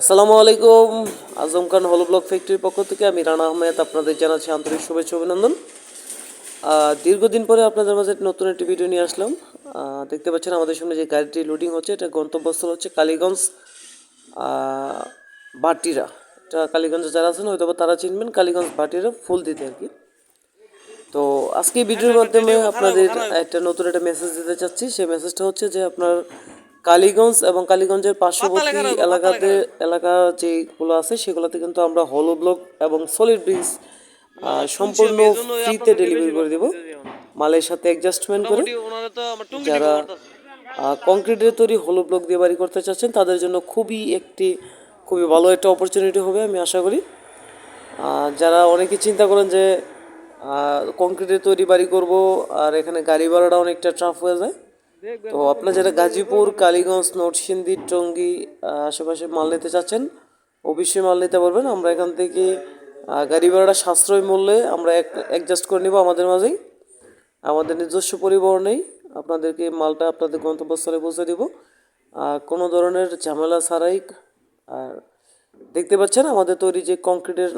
আসসালামু আলাইকুম। আজম খান হল ব্লক ফ্যাক্টরির পক্ষ থেকে। আমি রানা আহমেদ আপনাদের জানাচ্ছি আন্তরিক শুভেচ্ছা অভিনন্দন। দীর্ঘদিন পরে আপনাদের মাঝে নতুন একটি ভিডিও নিয়ে আসলাম। দেখতে পাচ্ছেন আমাদের সামনে যে গাড়িটি লোডিং হচ্ছে এটা গন্তব্যস্থল হচ্ছে কালীগঞ্জ বাটিরা। এটা কালীগঞ্জে যারা আছেন হয়তো তারা চিনবেন কালীগঞ্জ বাটিরা ফুল দিতে আর কি। তো আজকে এই ভিডিওর মাধ্যমে আপনাদের একটা নতুন একটা মেসেজ দিতে চাচ্ছি। সেই মেসেজটা হচ্ছে যে আপনার কালীগঞ্জ এবং কালীগঞ্জের পার্শ্ববর্তী এলাকাতে এলাকা যেগুলো আছে সেগুলোতে কিন্তু আমরা হলো ব্লক এবং সলিড ব্রিজ সম্পূর্ণ ফ্রিতে ডেলিভারি করে দেব। মালের সাথে অ্যাডজাস্টমেন্ট করে যারা কংক্রিটের তৈরি হলো ব্লক দিয়ে বাড়ি করতে চাচ্ছেন তাদের জন্য খুবই একটি খুবই ভালো একটা অপরচুনিটি হবে আমি আশা করি। যারা অনেকে চিন্তা করেন যে কংক্রিটের তৈরি বাড়ি করব আর এখানে গাড়ি ভাড়াটা অনেকটা ট্রাফ হয়ে যায় তো আপনার যারা গাজীপুর, কালীগঞ্জ, নরসিংদী, টঙ্গী আশেপাশে মাল নিতে চাচ্ছেন, অবশ্যই মাল নিতে পারবেন। আমরা এখান থেকে গাড়ি ভাড়াটা সাশ্রয় মূল্যে আমরা অ্যাডজাস্ট করে নিব আমাদের মাঝেই। আমাদের নিজস্ব পরিবহন নেই। আপনাদেরকে মালটা আপনাদের গন্তব্যস্থলে পৌঁছে দিব। আর কোনো ধরনের ঝামেলা ছাড়াই, আর দেখতে পাচ্ছেন আমাদের তৈরি যে কংক্রিটের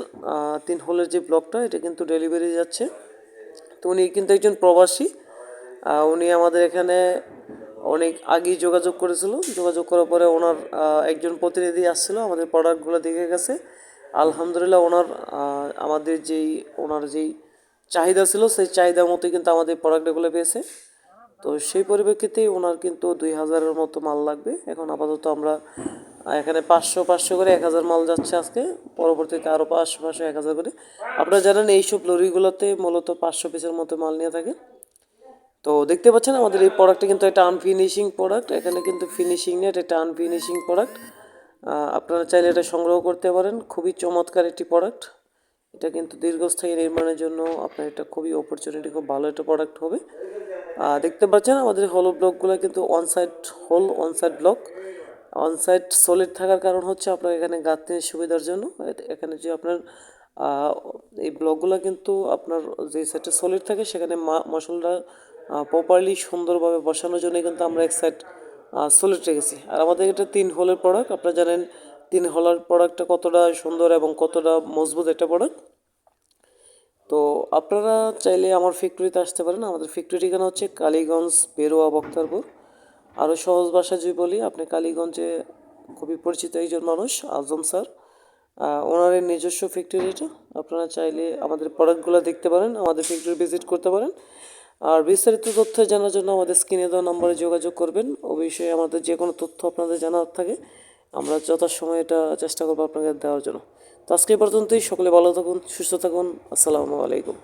তিন হোলের যে ব্লকটা, এটা কিন্তু ডেলিভারি যাচ্ছে। তো উনি কিন্তু একজন প্রবাসী। উনি আমাদের এখানে অনেক আগেই যোগাযোগ করেছিল। যোগাযোগ করার পরে ওনার একজন প্রতিনিধি আসছিল, আমাদের প্রোডাক্টগুলো দেখে গেছে। আলহামদুলিল্লাহ ওনার আমাদের যেই, ওনার যেই চাহিদা ছিল, সেই চাহিদা মতোই কিন্তু আমাদের প্রোডাক্টগুলো পেয়েছে। তো সেই পরিপ্রেক্ষিতে ওনার কিন্তু দুই হাজারের মতো মাল লাগবে। এখন আপাতত আমরা এখানে পাঁচশো পাঁচশো করে এক হাজার মাল যাচ্ছে আজকে। পরবর্তীতে আরও পাঁচশো পাঁচশো, এক হাজার করে। আপনারা জানেন এইসব লরিগুলোতে মূলত পাঁচশো পিসের মতো মাল নিয়ে থাকে তো দেখতে পাচ্ছেন আমাদের এই প্রোডাক্টটা কিন্তু একটা আনফিনিশিং প্রোডাক্ট এখানে কিন্তু ফিনিশিং নেই এটা আনফিনিশিং প্রোডাক্ট আপনারা চাইলে এটা সংগ্রহ করতে পারেন, খুবই চমৎকার একটি প্রোডাক্ট এটা কিন্তু দীর্ঘস্থায়ী নির্মাণের জন্য আপনার এটা খুবই অপরচুনিটি খুব ভালো একটা প্রোডাক্ট হবে। দেখতে পাচ্ছেন আমাদের হলো ব্লকগুলো কিন্তু on side whole on side block on side solid থাকার কারণ হচ্ছে আপনার এখানে গাঁথনির সুবিধার জন্য। এখানে যে আপনার এই ব্লকগুলো কিন্তু আপনার যে সাইডটা সলিড থাকে, সেখানে মশলাটা প্রপারলি সুন্দরভাবে বসানোর জন্য কিন্তু আমরা এক সাইড সলিড রেখেছি। আর আমাদের এটা তিন হোলের প্রোডাক্ট আপনারা জানেন তিন হোলের প্রোডাক্টটা কতটা সুন্দর এবং কতটা মজবুত একটা প্রোডাক্ট তো আপনারা চাইলে আমার ফ্যাক্টরিতে আসতে পারেন। আমাদের ফ্যাক্টরি ঠিকানা হচ্ছে কালীগঞ্জ বেরোয়া বক্তারপুর। আরও সহজ ভাষা যদি বলি, আপনি কালীগঞ্জে খুবই পরিচিত একজন মানুষ, আজম স্যার। ওনার নিজস্ব ফ্যাক্টরি এটা আপনারা চাইলে আমাদের প্রোডাক্টগুলো দেখতে পারেন, আমাদের ফ্যাক্টরি ভিজিট করতে পারেন। আর বিস্তারিত তথ্য জানার জন্য আমাদের স্ক্রিনে দেওয়া নম্বরে যোগাযোগ করবেন। ও বিষয়ে আমাদের যে কোনো তথ্য আপনাদের জানার থাকে, আমরা যথাসময়ে এটা চেষ্টা করব আপনাদের দেওয়ার জন্য। তো আজকে পর্যন্তই, সকলে ভালো থাকুন, সুস্থ থাকুন, আসসালামু আলাইকুম।